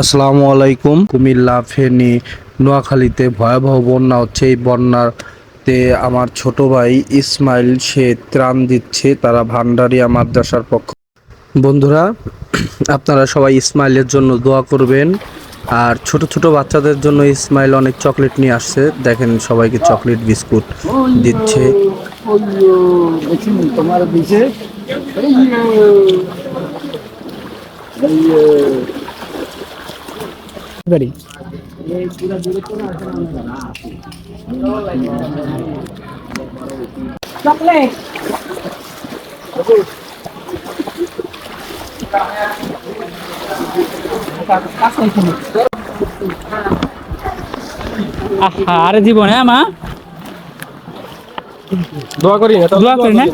আসসালামু আলাইকুম। কুমিল্লা ফেনী, নোয়াখালীতে ভয়াবহ বন্যা হচ্ছে। এই বন্যাতে আমার ছোট ভাই ইসমাইল, সে ত্রাণ দিচ্ছে। তারা ভান্ডারিয়া মাদ্রাসার পক্ষ বন্ধুরা, আপনারা সবাই ইসমাইলের জন্য দোয়া করবেন। আর ছোট ছোট বাচ্চাদের জন্য ইসমাইল অনেক চকলেট নিয়ে আসছে। দেখেন সবাইকে চকলেট, বিস্কুট দিচ্ছে। তোমার দিছে? চকলেট। আরে জীবন হ্যাঁ মা? দোয়া করি না দোয়া করি না?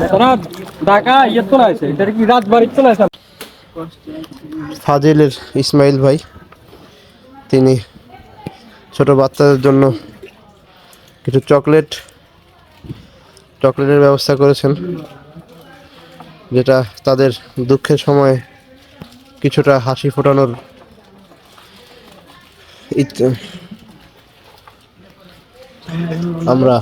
ঢাকা ইয়ে চলে আসে এটা কি রাত বাড়ি চলে আসে? ফাজিলের ইসমাইল ভাই। তিনি ছোট বাচ্চাদের জন্য কিছু চকলেট, চকলেটের ব্যবস্থা করেছেন, যেটা তাদের দুঃখের সময় কিছুটা হাসি ফোটানোর আমরা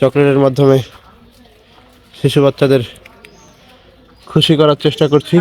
চকলেটের মাধ্যমে শিশু বাচ্চাদের খুশি করার চেষ্টা করছি।